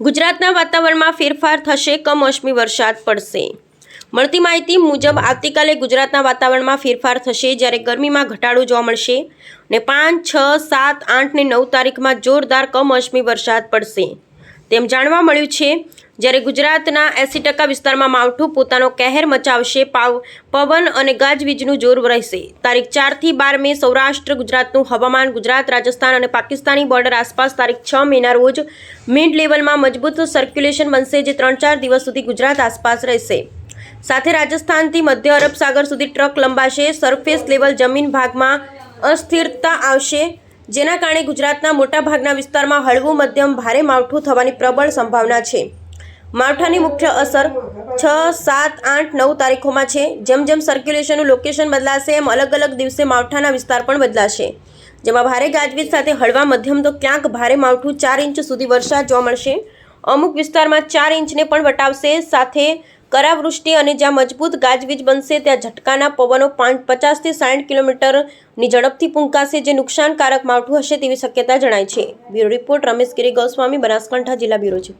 ગુજરાતના વાતાવરણમાં ફેરફાર થશે કમોસમી વરસાદ પડશે. મળતી માહિતી મુજબ, આવતીકાલે ગુજરાતના વાતાવરણમાં ફેરફાર થશે જ્યારે ગરમીમાં ઘટાડો જોવા મળશે ને પાંચ, છ, સાત, આઠ ને નવ તારીખમાં જોરદાર કમોસમી વરસાદ પડશે. તેમ જાણવા મળ્યું છે, જ્યારે ગુજરાતના એંસી ટકા વિસ્તારમાં માવઠું પોતાનો કહેર મચાવશે, પાવ, પવન અને ગાજવીજનું જોર રહેશે તારીખ ચારથી બાર મે સૌરાષ્ટ્ર ગુજરાતનું હવામાન, ગુજરાત, રાજસ્થાન અને પાકિસ્તાની બોર્ડર આસપાસ તારીખ છ મેના રોજ મિડ લેવલમાં મજબૂત સર્ક્યુલેશન બનશે જે ત્રણ ચાર દિવસ સુધી ગુજરાત આસપાસ રહેશે. સાથે રાજસ્થાનથી મધ્ય અરબ સાગર સુધી ટ્રક લંબાશે સરફેસ લેવલ જમીન ભાગમાં અસ્થિરતા આવશે. જેના કારણે ગુજરાતના મોટાભાગના વિસ્તારમાં હળવું મધ્યમ ભારે માવઠું થવાની પ્રબળ સંભાવના છે. માવઠાની મુખ્ય અસર છ, સાત, આઠ, નવ તારીખોમાં છે. જેમ જેમ સર્ક્યુલેશનનું લોકેશન બદલાશે, એમ અલગ અલગ દિવસે માવઠાના વિસ્તાર પણ બદલાશે. જેમાં ભારે ગાજવીજ સાથે હળવા મધ્યમ તો ક્યાંક ભારે માવઠું ચાર ઇંચ સુધી વરસાદ જોવા મળશે. અમુક વિસ્તારમાં ચાર ઇંચને પણ વટાવશે. સાથે કરાવૃષ્ટિ અને જ્યાં મજબૂત ગાજવીજ બનશે, ત્યાં ઝટકાના પવનો પાંચ પચાસથી સાઠ કિલોમીટરની ઝડપથી પૂંકાશે જે નુકસાનકારક માવઠું હશે તેવી શક્યતા જણાય છે. બ્યુરો રિપોર્ટ, રમેશ ગિરી ગોસ્વામી, બનાસકાંઠા, જિલ્લા બ્યુરો છે.